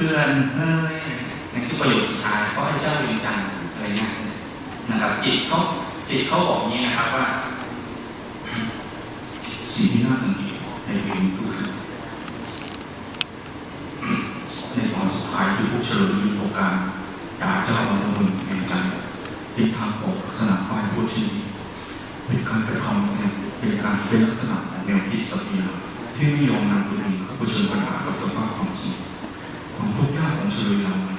พื่อนเฮ้ยในคือประโยคสุดท้ายเพราะไอ้เจ้าเวียงจันทร์อะไรเงี้ยนะครับจิตเขาจิตเขาบอกงนี้นะครับว่า สิ่งที่น่าสังเกตในเพลงก็คือในตอนสุดท้ายที่ผู้เชิญมีโอกาสด่าเจ้าอารมณ์เวียงจันทร์เป็นทางออกลักษณะป้ายพูดชื่อนี้เป็นการกระทำเนี่ยเป็นการเป็นลักษณะแนวคิดสัพยาที่ไม่ยอมนำตัวเองเข้าเผชิญปัญหากับสภาพความจริงความทุก ข์ย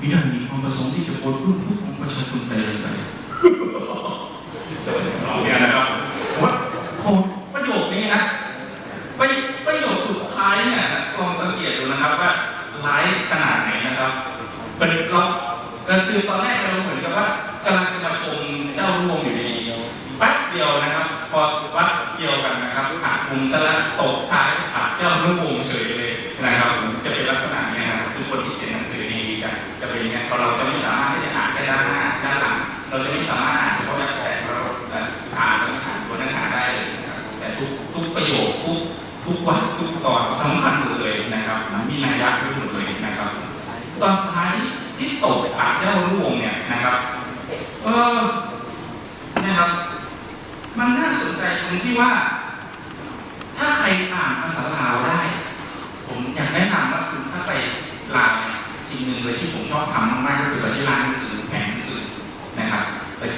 มิได้มีความประสงค์ที่จะปลดรุ่นทุกข์ของประชาชนแต่อย่างใด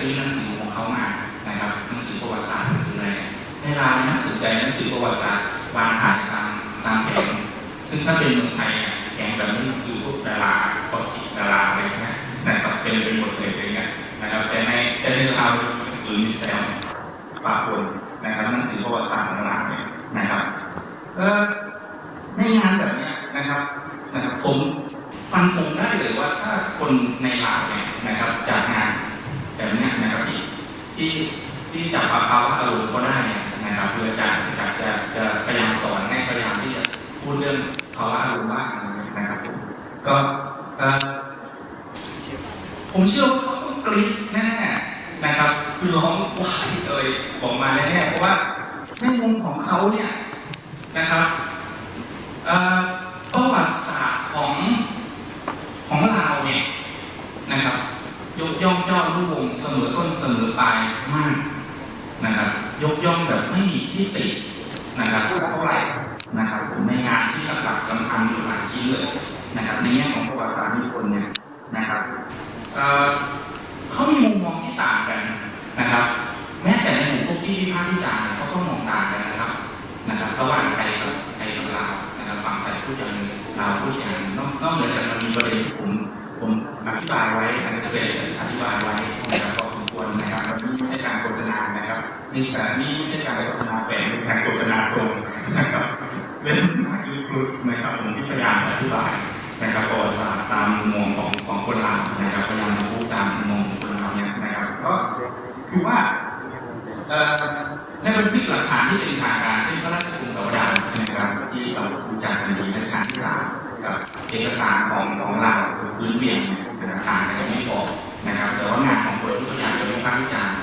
ซื้อหนังสือของเขามานะครับหนังสือประวัติศาสตร์หนังสืออะไรในลาวเนี่ยหนังสือใดหนังสือประวัติศาสตร์วางขายตามตามแผงซึ่งถ้าเป็นเมืองไทยแกงแบบนี้คือพวกดาราพอสีดาราอะไรนะนะครับเป็นเป็นหมดเลยอะไรเงี้ยนะครับแต่ในแต่ในเราหนังสือมิเซลปาปนนะครับหนังสือประวัติศาสตร์ของเราเนี่ยนะครับเออในงานแบบเนี้ยนะครับนะครับผมฟันธงได้เลยว่าถ้าคนในลาวเนี่ยนะครับจากงานแบบเนี้ย ที่ที่จับภาวะอารมณ์เขาได้เนี่ยนะครับเพื่อจะจะจะจะพยายามสอนให้พยายามที่จะพูดเรื่องภาวะอารมณ์บ้างนะครับก็ผมเชื่อว่าเขาต้องกรี๊ดแน่ๆนะครับคือร้องว้ายเลยออกมาแน่ๆเพราะว่าในมุมของเขาเนี่ยนะครับประวัติศาสตร์ของของเราเนี่ยนะครับ ยกย่องเจ้าลูก มอต้นเสมอปลายมากนะครับ ยกย่องแบบไม่มีที่ตินะครับสักเท่าไหร่นะครับผมในงานที่หลักๆสำคัญอยู่หลายชิ้นเลยนะครับ ในแง่ของประวัติศาสตร์นิพนธ์เนี่ยนะครับเขามีมุมมองที่ต่างกันนะครับ แม้แต่ในหมู่พวกที่วิพากษ์วิจารณ์เขาก็มองต่างกันนะครับนะครับระหว่างไทยกับไทยกับลาวนะครับฝั่งไทยพูดอย่างหนึงลาวพูดอย่างหนึงนอกนอกเหนือจากมันมีประเด็นที่ผมผมอธิบายไว้นะครับจะเป็นอธิบายไว้ นี่แต่นี่ไม่ใช่การโฆษณาแฝงเป็นการโฆษณาตรงนะครับเป็นมาอีกลุ่มนะครับผมที่พยายามอธิบายนะครับประวัติศาสตร์ตามมุมมองของของคนลาวนะครับพยายามพูดตามมุมมองของคนลาวเนี่ยนะครับก็คือว่าเอ่อในบันทึกหลักฐานที่เป็นทางการเช่นพระราชกรุงสวดานใช่ไหมครับที่เรารู้จักกันดีรัชกาลที่สามกับเอกสารของของเราพื้นเวียงเนี่ยเป็นหลักฐานแต่ก็ไม่พอกนะครับแต่ว่างานของคนที่พยายามจะวิพากษ์วิจารณ์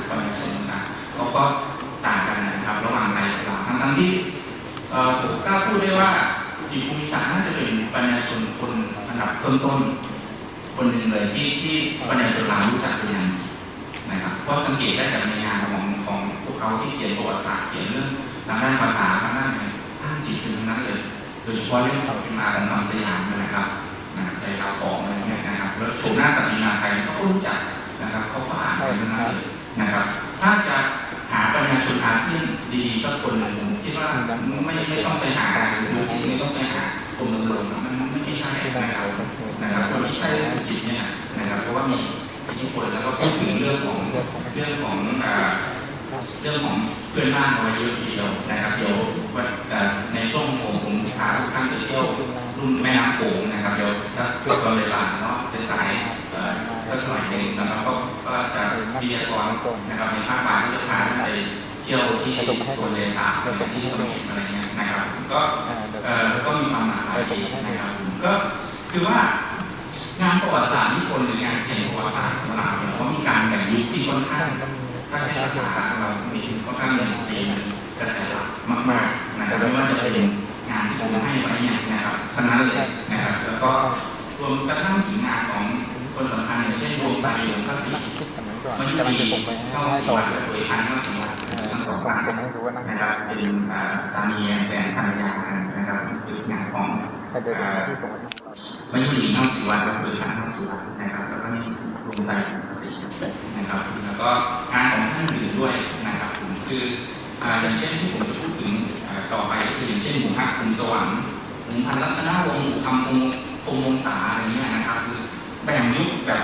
เขาก็ต่างกันนะครับระหว่างไทยกับลาวทั้งที่ผมกล้าพูดได้ว่าจีภูมิศาสตร์น่าจะเป็นปัญญาชนคนอันดับต้นๆคนหนึ่งเลยที่ที่ปัญญาชนลาวรู้จักเป็นอย่างดีนะครับเพราะสังเกตได้จากในงานของของพวกเขาที่เขียนประวัติศาสตร์เขียนเรื่องทางด้านภาษาทางด้านอะไรอ้างจิตถึงทั้งนั้นเลยโดยเฉพาะเรื่องเขาเป็นมาของคำสยามนะครับใจเราของอะไรเงี้ยนะครับแล้วโฉมหน้าสัตย์นาไทยเขาก็รู้จักนะครับเขาก็อ่านกันทั้งนั้นเลยนะครับ ถ้าจะ ดีสักคนหนึ่งผมคิดว่าไม่ไม่ต้องไปหาการดูจริงไม่ต้องไปหากรมหลวงมันไม่ใช่นะครับนะครับคนที่ใช่จิตเนี่ยนะครับเพราะว่ามีอิทธิพลแล้วก็พูดถึงเรื่องของเรื่องของเรื่องของเพื่อนบ้านเอาไว้เยอะทีเดียวนะครับเดี๋ยวในช่วงผมผมพาทุกท่านไปเที่ยวรุ่นแม่น้ำโขงนะครับเดี๋ยวถ้าตอนเวลาเนาะเป็นสายเอ่อก็หน่อยหนึ่งนะครับก็ก็จะวิทยากรนะครับในภาคบ่ายก็จะพาท่านไป เที่ยวที่ตัวเลสาบที่ตรงนี้อะไรเงี้ยนะครับก็เอ่อก็มีความหมายดีนะครับก็คือว่างานประวัติศาสตร์นิพนธ์หรืองานเขียนประวัติศาสตร์ของเราเนี่ยเขามีการแบ่งยุคที่ค่อนข้างถ้าใช้ภาษาเรามีค่อนข้างมีสปีดกระแสหลักมากๆนะครับไม่ว่าจะเป็นงานที่ผมให้ไว้เนี่ยนะครับทั้งนั้นเลยนะครับแล้วก็รวมกระทั่งถึงงานของคนสำคัญอย่างเช่นดวงใจหลวงพระศรีคิดสมัยก่อนมันยุกำลังรีจะส่งไปให้เข้าให้สิต่อวัตรและโดยพันเข้าสิวัต รทั้งสองนี้ดูว่านั่งนะครับเป็นสามีแฟนภรรยานะครับคืองานของใครเดินที่ส่งให้มายุรีเข้าสิวัตรและโดยพันเข้าสิวัตรนะครับแล้วก็มีดวงใจหลวงพระศรีนะครับ แล้วก็งานของท่านอื่นด้วยนะครับผมคืออย่างเช่นที่ผมจะพูดถึงต่อไปก็คืออย่างเช่นหมู่ฮักคุมสวรรค์หมู่พันรัตนวงศ์หมู่คำพงศ์พงศ์วงศาอะไรเงี้ยนะครับคือแบ่งยุคแบบ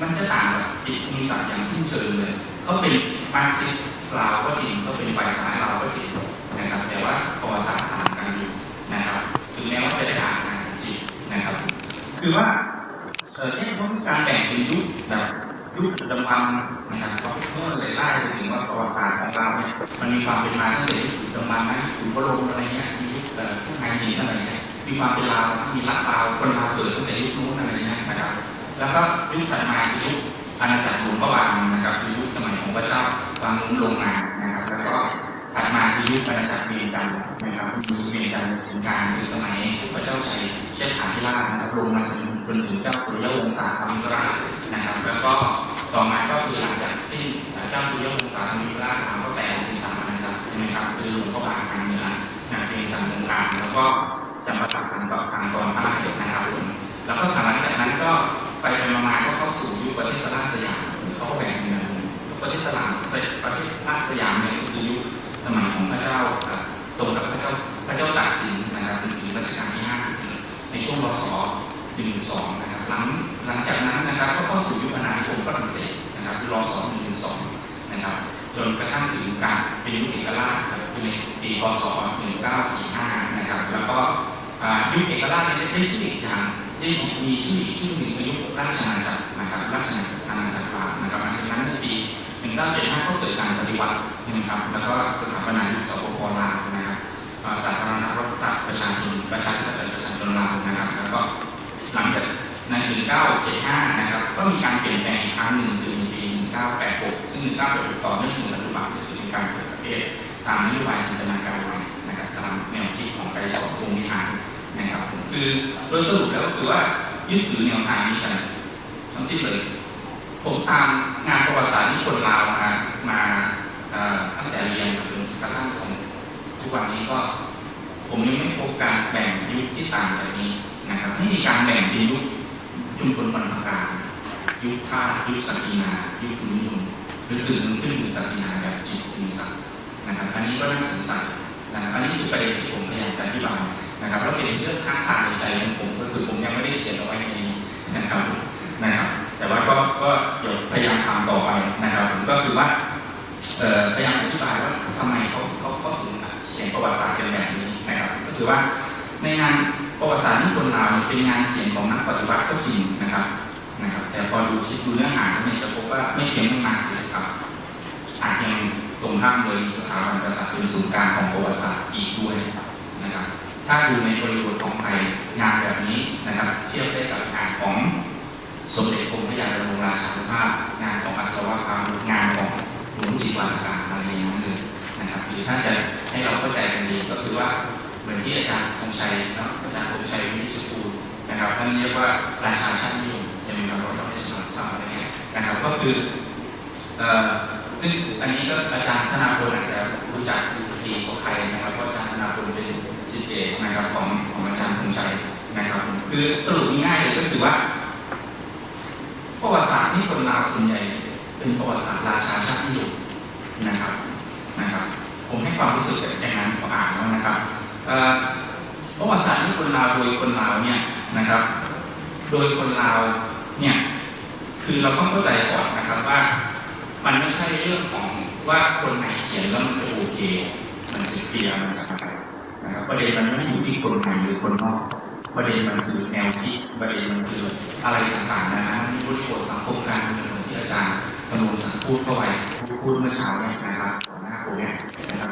มันจะต่างกับจิตมีศักดิ์อย่างสิ้นเชิงเลยเขาเป็นมาร์กซิส ลาวก็จริงเขาเป็นฝ่ายซ้ายลาวก็จริงนะครับ แต่ว่าประวัติศาสตร์ต่างกันอยู่นะครับ ถึงแม้ว่าจะได้อ่านงานจิตนะครับ คือว่าเช่นเขามีการแบ่งเป็นยุคแบบยุคดำพันนะครับก็เมื่อเลยไล่ไปถึงว่าประวัติศาสตร์ของเราเนี่ยมันมีความเป็นมาตั้งแต่ยุคดำพันไหมขุนพระรงอะไรเงี้ยมียุคเอ่ไทยจีนอะไรเงี้ยมีความเป็นลาวมีรัฐลาวคนลาวเกิดตั้งแต่ยุคนู้นอะไรเงี้ยนะครับ แล้วก็ยุคถัดมาคือยุคอาณาจักรหลวงพระบาง จ้าบางนุ้นลงมานะครับแล้วก็ถัดมาคือยุคอาณาจักรเวียงจันนะครับมีเวียงจันทร์เป็นศูนย์กลางคือสมัยพระเจ้าชัยเชษฐาธิราชนะครับลงมาถึงจนถึงเจ้าสุริยวงศาคามิราชนะครับ แล้วก็ต่อมาก็คือหลังจากสิ้นเจ้าสุริยวงศาคามิราชก็แปลเป็นสามอาณาจักรใช่ไหมครับคือหลวงพระบางทางเหนือนะเวียงจันตรงกลางแล้วก็จำปาสักทางตอนทางตอนใต้นะครับผมแล้วก็หลังจากนั้นก็ไปไปมาๆก็เข้าสู่ยุคประเทศราชสยามเขาก็แบ่งเป็นอย่างประเทศสลามประเทศราชสยามเนี่ยก็คือยุคสมัยของพระเจ้าอะ ตรงกับพระเจ้าพระเจ้าตากสินนะครับถึงรัชกาลที่ห้าในช่วงรศหนึ่งสองนะครับหลังหลังจากนั้นนะครับก็เข้าสู่ยุคอาณานิคมฝรั่งเศสนะครับคือรศหนึ่งสองนะครับ จนกระทั่งถึงการเป็นยุคเอกราชครับคือในปีพศ1945นะครับ แล้วก็ยุคเอกราชเนี่ยได้ชื่ออีกอย่างได้มีชื่ออีกชื่อหนึ่งคือยุคราชอาณาจักรนะครับ ราชอาณาจักรกลางนะครับหลังจากนั้นในปี1975ก็เกิดการปฏิวัตินะครับ แล้วก็สถาปนายุคสปปลาวนะครับอ่า สาธารณรัฐประชาชนประชาธิปไตยประชาชนลาวนะครับ แล้วก็หลังจากใน 1975 นะครับ ก็มีการเปลี่ยนแปลงอีกครั้งหนึ่งคือในปี 1986 ซึ่ง 1986 ต่อเนื่องถึงปัจจุบันคือการเปิดประเทศตามนโยบายจินตนาการใหม่นะครับตามแนวคิดของไกรสอนวงศ์วิหารนะครับคือโดยสรุปแล้วก็คือว่ายึดถือแนวทางนี้กันทั้งสิ้นเลย ผมตามงานประวัติศาสตร์ที่คนลาวมามาตั้งแวันนี้ก็ ผมยังไม่พบการแบ่งยุคที่ต่างจากนี้นะครับไม่มีการแบ่งเป็นยุคชุมชนบรรพการยุคท่ายุคสักดินายุคทุนนิยมหรือถึงขึ้นถึงสักดินาแบบจิตมีศักนะครับอันนี้ก็น่าสงสัยนะครับอันนี้คือประเด็นที่ผมพยายามจะอธิบายนะครับแล้วเป็นเรื่องค้างคาในใจของผมก็คือผมยังไม่ได้เขียนเอาไว้ในนี้นะครับนะครับ แต่ว่าก็ก็เดี๋ยวพยายามทำต่อไปนะครับก็คือว่าพยายามอธิบายว่าทำไมเขา ประวัติศาสตร์เป็นแบบนี้นะครับ ก็คือว่าในงานประวัติศาสตร์ที่คนลาวเป็นงานเขียนของนักปฏิวัติก็จริงนะครับนะครับ แต่พอดูคิดดูเนื้อหาเนี่ยจะพบว่าไม่เพียงไม่มาร์กซิสต์ครับอาจยังตรงข้ามเลยสถาบันกษัตริย์เป็นศูนย์กลางของประวัติศาสตร์อีกด้วยนะครับ ถ้าดูในบริบทของไทยงานแบบนี้นะครับ เทียบได้กับงานของสมเด็จกรมพระยาดำรงราชานุภาพงานของอัศวกรรมงานของหลวงจิตวาการอะไรอย่างนั้นเลย นะครับหรือถ้าจะให้เราเข้าใจกันดีก็คือว่าเหมือนที่อาจารย์ธงชัยเนาะอาจารย์ธงชัยวินิจฉัยนะครับท่านเรียกว่าราชาชาตินิยมจะมีคำว่าเราไม่สมัครซ้ำอะไรเงี้ยนะครับก็คือเอ่อซึ่งอันนี้ก็อาจารย์ธนาพลอาจจะรู้จักดีกว่าใครนะครับเพราะอาจารย์ธนาพลเป็นศิษย์เอกนะครับของของอาจารย์ธงชัยนะครับคือสรุปง่ายๆเลยก็คือว่าประวัติศาสตร์ที่คนลาวส่วนใหญ่เป็นประวัติศาสตร์ราชาชาตินิยมนะครับ นะครับ ผมให้ความรู้สึกอย่างนั้นผมอ่านแล้วนะครับเอ่อประวัติศาสตร์ที่คนลาวโดยคนลาวเนี่ยนะครับ โดยคนลาวเนี่ยคือเราต้องเข้าใจก่อนนะครับว่า มันไม่ใช่เรื่องของว่าคนไหนเขียนแล้วมันจะโอเค มันจะเคลียร์มันจะอะไรนะครับประเด็นมันไม่ได้อยู่ที่คนไหนหรือคนนอกประเด็นมันคือแนวคิดประเด็นมันคืออะไรต่างๆนะนะมีบริบทสังคมการเมืองที่อาจารย์กำนงสังพูดเข้าไปพูดเมื่อเช้าเนี่ย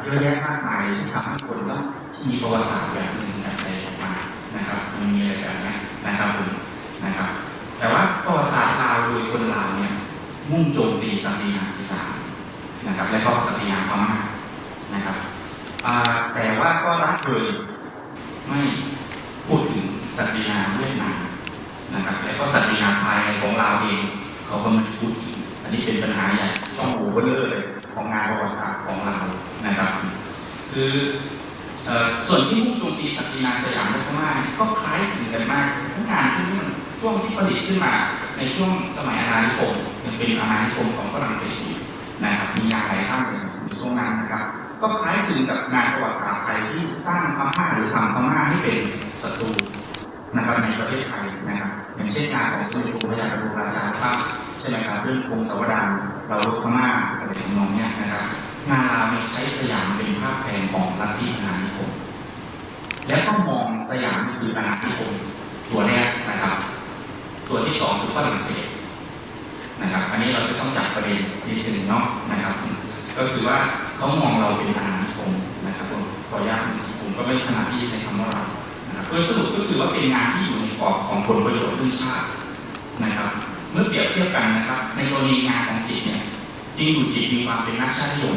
เยอะแยะมากมายที่ทำให้คนต้องมีประวัติศาสตร์อย่างหนึ่งแบบใดออกมานะครับมันมีอะไรแบบนี้นะครับผมนะครับ แต่ว่าประวัติศาสตร์ลาวโดยคนลาวเนี่ยมุ่งโจมตีสัตยาสิตานะครับและก็สันติอาพม่า นานิคมของฝรั่งเศสนะครับมีงานหลายท่านเลยในช่วงนั้นนะครับ ก็คล้ายคลึงกับงานประวัติศาสตร์ไทยที่สร้างพม่าหรือทำพม่าให้เป็นศัตรูนะครับในประเทศไทยนะครับอย่างเช่นงานของสมเด็จพระยาบรมราชาภาพใช่ไหมครับเรื่องกรุงสาวดารเราลบพม่าอะไรทำนองเนี้ยนะครับงานเราเนี่ใช้สยามเป็นภาพแทนของลัทธิอาณานิคมแล้วก็มองสยามคืออาณานิคมตัวแรกนะครับ ตัวที่สองคือฝรั่งเศส นะครับ อันนี้เราจะต้องจับประเด็นนิดนึงเนาะนะครับ ก็คือว่าเขามองเราเป็นอาณานิคมนะครับผมขออนุญาตผมก็ไม่ถนัดที่จะใช้คำว่าเรานะครับโดยสรุปก็คือว่าเป็นงานที่อยู่ในกรอบของผลประโยชน์เรื่อชาตินะครับ เมื่อเปรียบเทียบกันนะครับ ในกรณีงานของจิตเนี่ยจริงอยู่จิตมีความเป็นนักชาตินิยม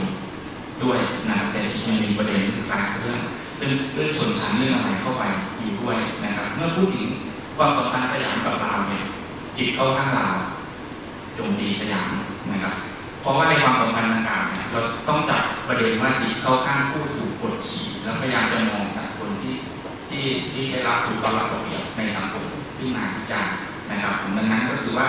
ด้วยนะครับแต่จิตยังมีประเด็นเรื่องการเรื่องเรื่องเรื่องชนชั้นเรื่องอะไรเข้าไปอยู่ด้วยนะครับ เมื่อพูดถึงความสัมพันธ์สยามกับลาวเนี่ยจิตเข้าข้างลาว โจมตีสยามนะครับ เพราะว่าในความสัมพันธ์ต่างๆเนี่ยเราต้องจับประเด็นว่าจิตเข้าข้างผู้ถูกกดขี่แล้วพยายามจะมองจากคนที่ที่ที่ได้รับถูกต้อนรับระเบียบในสังคมที่มาพิจารณ์นะครับดังนั้นก็คือว่า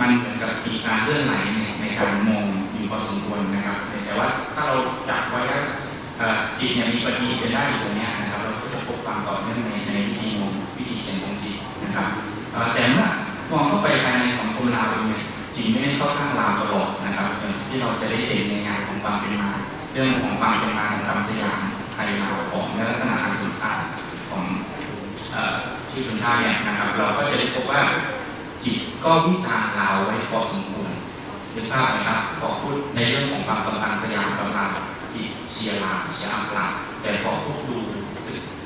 มันเหมือนกับมีการเลื่อนไหลเนี่ยในการมองอยู่พอสมควรนะครับแต่ว่าถ้าเราจับไว้แล้วเอ่อจิตเนี่ยมีปฏิเป็นได้อยู่ตรงนี้นะครับเราก็จะพบความต่อเนื่องในในวิธีมองวิธีเขียนของจิตนะครับแต่เมื่อมองเข้าไปภายใน เรื่องของความเป็นมาของความสยามไทยลาวของในลักษณะทางคุณค่าของอที่คุณค่าเนี่ยนะครับ เราก็จะได้พบว่าจิตก็วิจารลาวไว้พอสมควรเห็นภาพไหมครับพอพูดในเรื่องของความสัมพันธ์สยามกับลาวจิตเชียร์ลาวเชียร์อังกฤษแต่พอพูดดู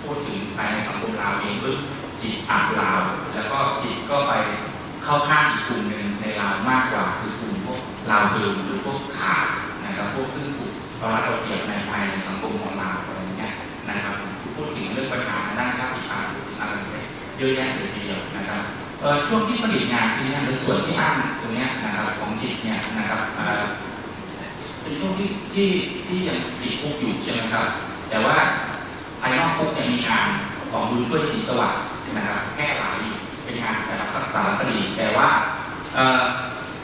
พูดถึงภายในสังคมลาวเองปุ๊บจิตอักลาว แล้วก็จิต เยอะแยะเลยทีเดียวนะครับช่วงที่ผลิตงานชิ้นเนี้ยหรือส่วนที่อ้างตรงนี้นะครับของจิตเนี่ยนะครับเป็นช่วงที่ที่ที่ยังติดคุกอยู่ใช่ไหมครับ แต่ว่าภายนอกคุกเนี่ยมีงานของบุญช่วยศรีสวัสดิ์นะครับแก้หลายเป็นงานสารพัดสารคดีแต่ว่า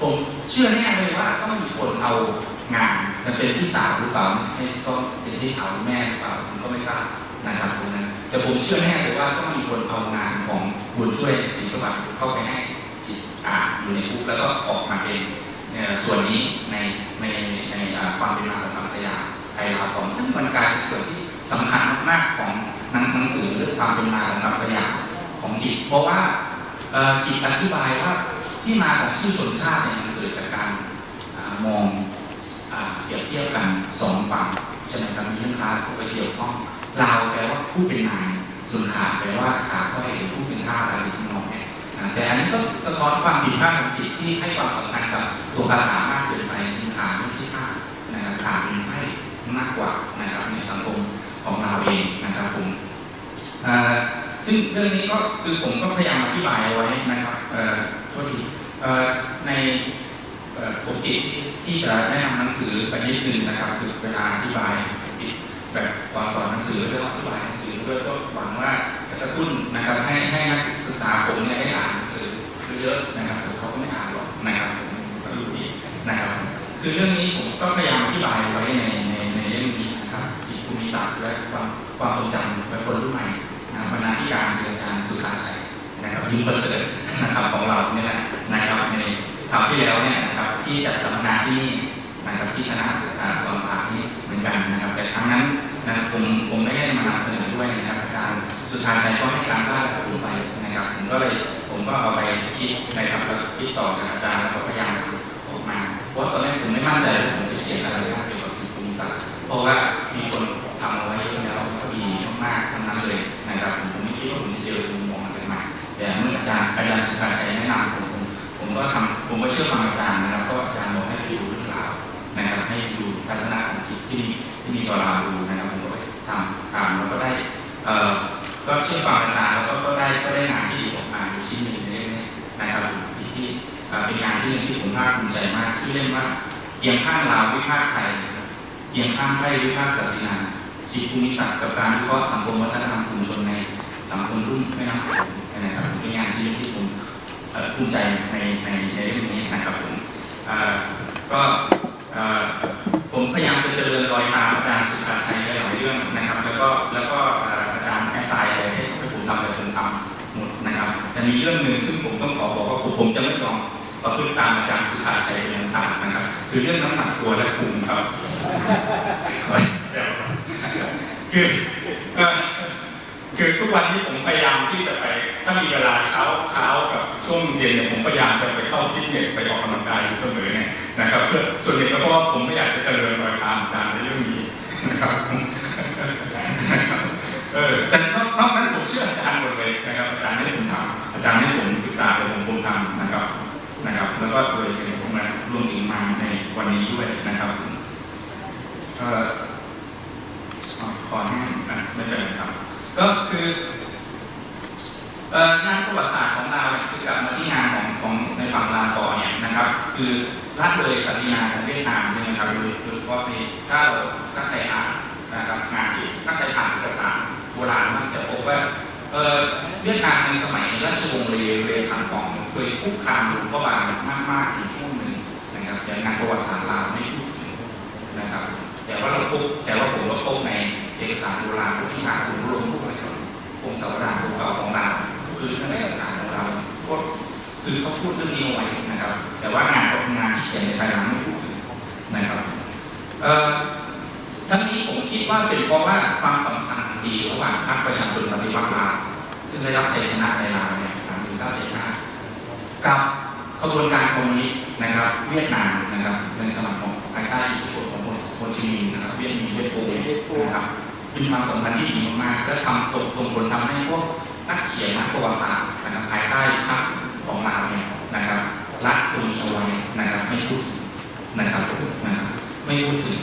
ผมเชื่อแน่เลยว่าต้องมีคนเอางานจะเป็นพี่สาวหรือเปล่าไม่ก็เป็นพี่สาวแม่หรือเปล่าผมก็ไม่ทราบ นะครับตรงนั้นแต่ผมเชื่อแน่เลยว่าต้องมีคนเอางานของบุญช่วยศรีสวัสดิ์เข้าไปให้จิตอ่านอยู่ในคุกแล้วก็ออกมาเป็นส่วนนี้ในในในความเป็นมาของธรรมสยามไทยลาวของซึ่งมันกลายเป็นส่วนที่สำคัญมากของหนังหนังสือเรื่องความเป็นมาของธรรมสยามของจิต เพราะว่าจิตอธิบายว่าที่มาของชื่อชนชาติเนี่ยมันเกิดจากการมองอ่าเปรียบเทียบกันสองฝั่งใช่ไหมครับมีเรื่องคลาสเข้าไปเกี่ยวข้อง ลาวแปลว่าผู้เป็นนายส่วนขาแปลว่าขาเข้อยผู้เป็นท่าอะไรที่มองเนี่ยแต่อันนี้ก็สะท้อนความผิดพลาดของจิตที่ให้ความสำคัญกับตัวภาษามากเกินไปจริงขาไม่ใช่ท่านะครับขาเป็นไพ่มากกว่านะครับในสังคมของเราเองนะครับผมซึ่งเรื่องนี้ก็คือผมก็พยายามอธิบายเอาไว้นะครับโทษทีในเอ่อปกติที่จะแนะนำหนังสือไปนิดนึงนะครับคือเวลาอธิบาย แบบสอนสอนหนังสือเรื่องอธิบายหนังสือด้วยก็หวังว่าจะกระตุ้นนะครับให้ให้นักศึกษาผมเนี่ยได้อ่านหนังสือเยอะๆนะครับเขาก็ไม่อ่านหรอกนะครับก็ดูดีนะครับ คือเรื่องนี้ผมก็พยายามอธิบายไว้ในในในเรื่องนี้นะครับจิตภูมิศาสตร์และความความทรงจำของคนรุ่นใหม่นะครับเพราะฉะนั้นประเสริฐนะครับของเราเนี่ยแหละนะครับในคราวที่แล้วเนี่ยนะครับที่จัดสัมมนาที่นี่นะครับที่คณะารย์สุธาชัยก็ให้การบ้านกับผมไปนะครับผมก็เลยผมก็เอาไปคิดนะครับแล้วคิดต่อกับอาจารย์แล้วก็พยายามออกมาเพราะตอนแรกผมไม่มั่นใจว่าผมจะเขียนอะไรบ้างเกี่ยวกับสิทธิภูมิศาสตร์เพราะว่ามีคนทำเอาไว้แล้วก็ดีมากๆทั้งนั้นเลยนะครับผมไม่คิดว่าผมจะเจอมุมมองอะไรใหม่แต่เมื่ออาจารย์อาจารย์สุภาชัยแนะนำผมผมผมก็ทำผมก็เชื่อฟังอาจารย์นะครับก็อาจารย์บอกให้ไปดูเรื่องราวนะครับให้ดูทัศนะของจิตที่มีที่มีต่อเราดูนะครับผมก็ไปทำตามแล้วก็ได้เอ่อ ก่อฟังอาจารย์แล้วก็ได้ก็ได้งานที่ดีออกมาอยู่ชิ้นหนึ่งในเล่มนี้นะครับที่ที่เป็นงานที่หนึ่งที่ผมภาคภูมิใจมากที่อเล่มว่าเกียงข้างลาววิพากษ์ไทยเพียงข้ามไพ่วิพากษ์ศาสนาจิตภูมิศาสตร์กับการวิเคราะห์สังคมวัฒนธรรมกลุ่มชนในสังคมรุ่นแม่น้ำโขงนะครับเป็นงานชิ้นที่ผมภูมิใจในในในเรื่องนี้นะครับผมก็ผมพยายามจะเจริญรอยตาม คือเรื่องน้ำหนักตัวและภูมิครับคือคือทุกวันนี้ผมพยายามที่จะไป ถ้ามีเวลาเช้าเช้ากับช่วงเย็นเนี่ยผมพยายามจะไปเข้าฟิตเนสไปออกกำลังกายอยู่เสมอเนี่ยนะครับเพื่อส่วนหนึ่งก็เพราะว่าผมไม่อยากจะเจริญรอยตามอาจารย์ในเรื่องนี้นะครับเออแต่นอกนอกนั้นผมเชื่ออาจารย์หมดเลยนะครับอาจารย์ให้ผมทำอาจารย์ให้ผมศึกษาแต่ผมผมทำนะครับนะครับ แล้วก็โดยเป็นผมมารวมถึงมาในวันนี้ด้วยนะครับ เอ่ออ๋อขอให้อะไม่เป็นไรครับ ก็ คืองานประวัติศาสตร์ของเราเนี่ยคือกลับมาที่งานของของในฝั่งลาวก่อนเนี่ยนะครับ คือละเลยสัญญาของเวียดนามเนี่ยครับโดยโดยเฉพาะในถ้าเราถ้าใครอ่านนะครับงานที่ถ้าใครอ่านเอกสารโบราณมักจะพบว่าเออเวียดนามในสมัยราชวงศ์เรเรคังกองเคยคุกคามหลวงพ่อบางมากๆอยู่ช่วงหนึ่งนะครับแต่งานประวัติศาสตร์ลาวไม่พูดถึงนะครับ แต่ว่าเราพบแต่ว่าผมเราพบในเอกสารโบราณที่หาคุณ สาวดารภูเก่าของเราคือในเอกสารของเราก็คือเขาพูดเรื่องนี้เอาไว้นะครับ แต่ว่างานของงานที่เขียนในภายหลังไม่พูดนะครับเอ่อทั้งนี้ผมคิดว่าเป็นเพราะว่าความสัมพันธ์ดีระหว่างพรรคประชาชนปฏิวัติลาวซึ่งได้รับชัยชนะในลาวเนี่ยหลัง1975กับขบวนการคอมมิวนิสต์นะครับ เวียดนามนะครับในสมัยของภายใต้อิทธิพลของโฮจิมินห์นะครับ เวียดมีเวียดโกนะครับ เป็นความสำคัญที่ดีมากๆและทำส่งส่งผลทำให้พวกนักเขียนนักประวัติศาสตร์นะครับภายใต้พรรคของเราเนี่ยนะครับรัดตรงนี้เอาไว้นะครับไม่พูดถึงนะครับนะครับไม่พูดถึง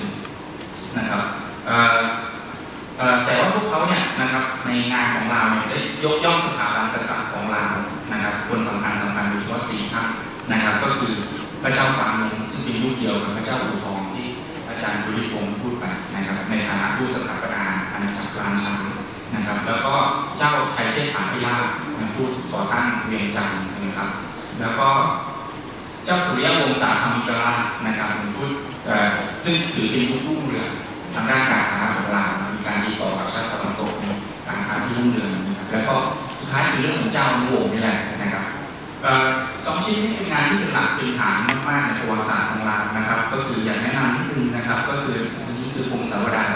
สองชิ้นนี้เป็นงานที่เป็นหลักเป็นฐานมากๆในประวัติศาสตร์ของเรานะครับ ก็คืออยากแนะนำนิดนึงนะครับ ก็คืออันนี้คือพงศาวดาร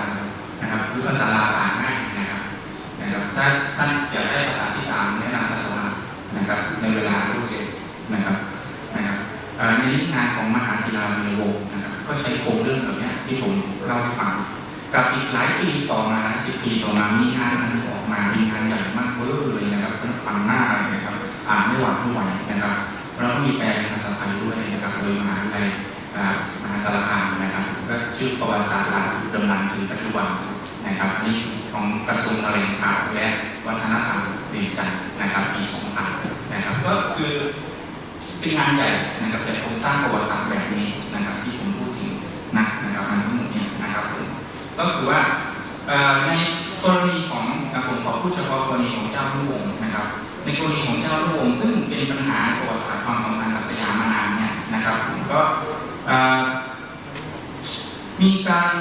นะครับคือภาษาลาวอ่านง่ายนะครับนะครับ ถ้าท่านอยากได้ภาษาที่สามแนะนำภาษาลาวนะครับในเวลาลูกเรียนนะครับนะครับในงานของมหาศิลาวีวงศ์นะครับ ก็ใช้โครงเรื่องแบบนี้ที่ผมเล่าให้ฟังกับอีกหลายปีต่อมาสิบปีต่อมามีงานอันหนึงออกมามีงานใหญ่ อ่านไม่หวาดไม่ไหวนะครับแล้วก็มีแปลภาษาไทยด้วยนะครับโดยมหาวิทยาลัยอ่ามหาสารคามนะครับ ก็ชื่อประวัติศาสตร์ลาวดำเนินถึงปัจจุบันนะครับนี่ของกระทรวงแถลงข่าวและวัฒนธรรมเวียงจันนะครับปี2000นะครับก็คือเป็นงานใหญ่นะครับแต่ผมสร้างประวัติศาสตร์แบบนี้นะครับ ที่ผมพูดถึงนะนะครับมันทั้งหมดเนี่ยนะครับก็คือว่าในกรณีของผมขอพูดเฉพาะกรณีของเจ้าลูกวงศ์นะครับ ในกรณีของชาวโลกวงซึ่งเป็นปัญหาประวัติศาสตร์ความสัมพันธ์กับสยามมานานเนี่ยนะครับผมก็มีการ